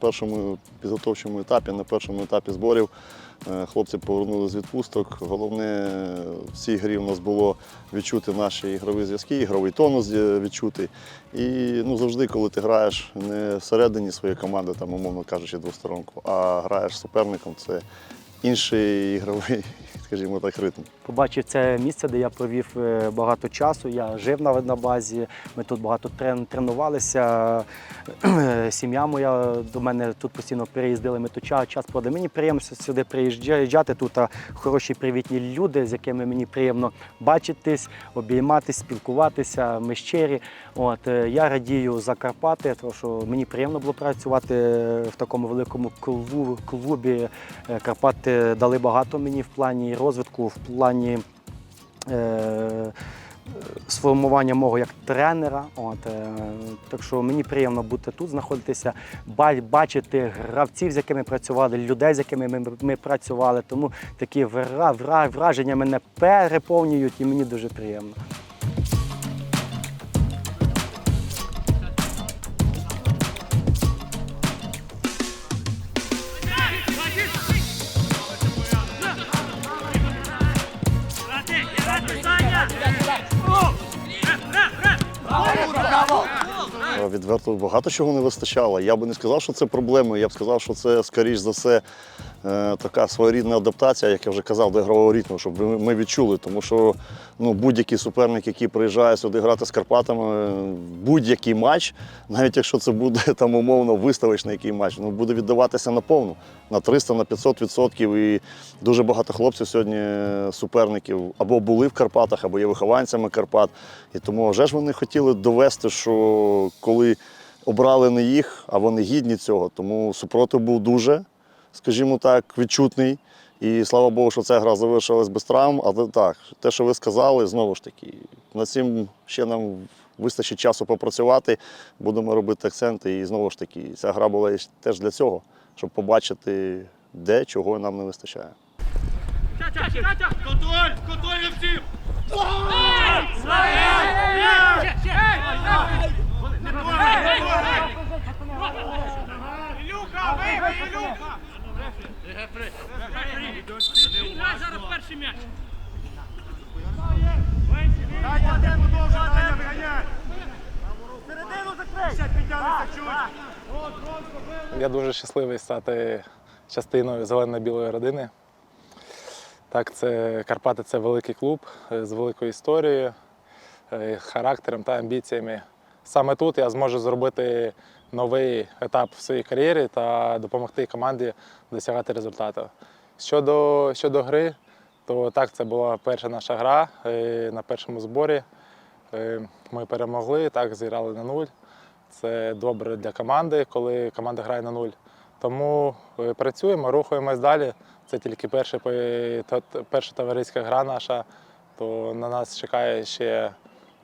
першому підготовчому етапі, на першому етапі зборів е, хлопці повернули з відпусток. Головне в цій грі в нас було відчути наші ігрові зв'язки, ігровий тонус е, відчути. І ну, завжди, коли ти граєш не всередині своєї команди, там, умовно кажучи, двосторонку, а граєш з суперником, це інший ігровий, скажімо так, ритм. Побачив це місце, де я провів е, багато часу. Я жив на, базі. Ми тут багато трен, тренувалися. Сім'я моя до мене тут постійно переїздили. Ми тут час, проводили. Мені приємно сюди приїжджати. Тут хороші привітні люди, з якими мені приємно бачитись, обійматись, спілкуватися. Ми щирі. От е, я радію за Карпати, тому що мені приємно було працювати в такому великому клубі. Е, Карпати дали багато мені в плані розвитку, в плані. Е, сформування мого як тренера. От, е, так що мені приємно бути тут, знаходитися, бачити гравців, з якими працювали, людей, з якими ми, ми працювали. Тому такі вра- вра- враження мене переповнюють і мені дуже приємно. Відверто багато чого не вистачало. Я би не сказав, що це проблема, Я б сказав, що це, скоріш за все, така своєрідна адаптація, як я вже казав, до ігрового ритму, щоб ми- відчули. Тому що ну, будь-який суперник, який приїжджає сюди грати з Карпатами, е, будь-який матч, навіть якщо це буде там умовно виставочний який матч, ну, буде віддаватися наповну на 300, на 500 відсотків. І дуже багато хлопців сьогодні е, суперників або були в Карпатах, або є вихованцями Карпат. І тому вже ж вони хотіли довести, що коли обрали не їх, а вони гідні цього. Тому супротив був дуже, скажімо так, відчутний. І слава Богу, що ця гра завершилась без травм. Але так, те, що ви сказали, знову ж таки, над цим ще нам вистачить часу попрацювати. Будемо робити акценти. І знову ж таки, ця гра була теж для цього, щоб побачити, де чого нам не вистачає. Контроль! Я дуже щасливий стати частиною зелено-білої родини. Так, це Карпати це великий клуб е, з великою історією, е, характером та амбіціями. Саме тут я зможу зробити новий етап в своїй кар'єрі та допомогти команді досягати результату. Щодо, щодо гри, то так, це була перша наша гра е, на першому зборі. Ми перемогли, так, зіграли на нуль. Це добре для команди, коли команда грає на нуль. Тому е, працюємо, рухаємось далі. Це тільки перша, перша товариська гра наша, то на нас чекає ще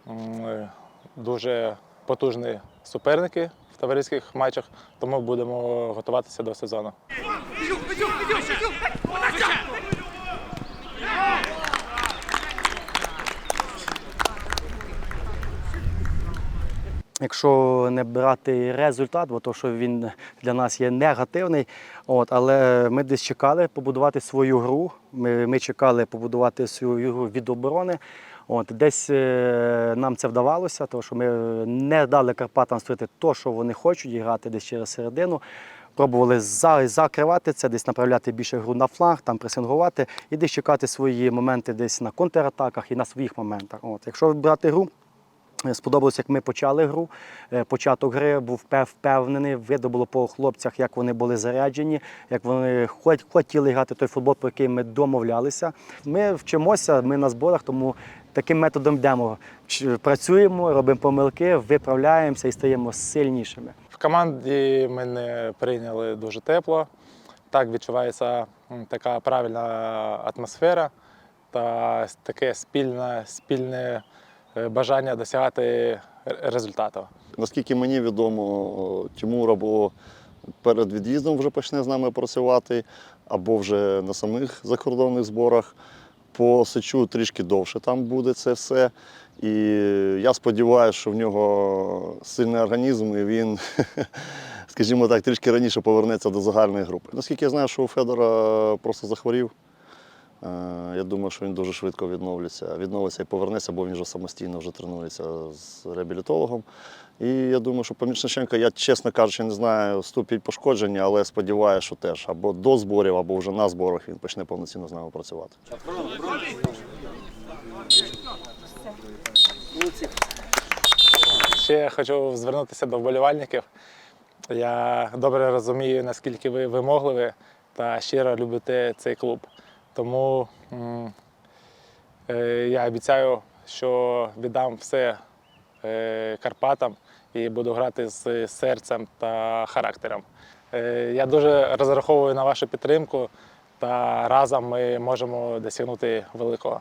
е, дуже потужні суперники в товариських матчах, тому будемо готуватися до сезону. Якщо не брати результат, бо то, що він для нас є негативний, от, але ми десь чекали побудувати свою гру. Ми, ми чекали побудувати свою гру від оборони. От, десь е, нам це вдавалося, тому що ми не дали Карпатам створити те, що вони хочуть, і грати десь через середину. Пробували за, закривати це, десь направляти більше гру на фланг, там пресингувати і десь чекати свої моменти десь на контратаках і на своїх моментах. От, якщо брати гру, Сподобалось, як ми почали гру. Е, Початок гри був впевнений. Видно було по хлопцях, як вони були заряджені, як вони хотіли грати той футбол, про який ми домовлялися. Ми вчимося, ми на зборах, тому таким методом йдемо. Працюємо, робимо помилки, виправляємося і стаємо сильнішими. В команді мене прийняли дуже тепло. Так відчувається така правильна атмосфера та таке спільне, спільне е, бажання досягати результату. Наскільки мені відомо, Тимур або перед від'їздом вже почне з нами працювати, або вже на самих закордонних зборах. По сечу трішки довше там буде це все. І я сподіваюся, що в нього сильний організм і він, скажімо так, трішки раніше повернеться до загальної групи. Наскільки я знаю, що у Федора просто захворів. Е, Я думаю, що він дуже швидко відновиться, відновиться і повернеться, бо він вже самостійно вже тренується з реабілітологом. І я думаю, що Помічниченко, я чесно кажучи, не знаю ступінь пошкодження, але сподіваюся, що теж або до зборів, або вже на зборах він почне повноцінно з нами працювати. Ще я хочу звернутися до вболівальників. Я добре розумію, наскільки ви вимогливі та щиро любите цей клуб. Тому е, я обіцяю, що віддам все е, Карпатам і буду грати з серцем та характером. Е, я дуже розраховую на вашу підтримку, та разом ми можемо досягнути великого.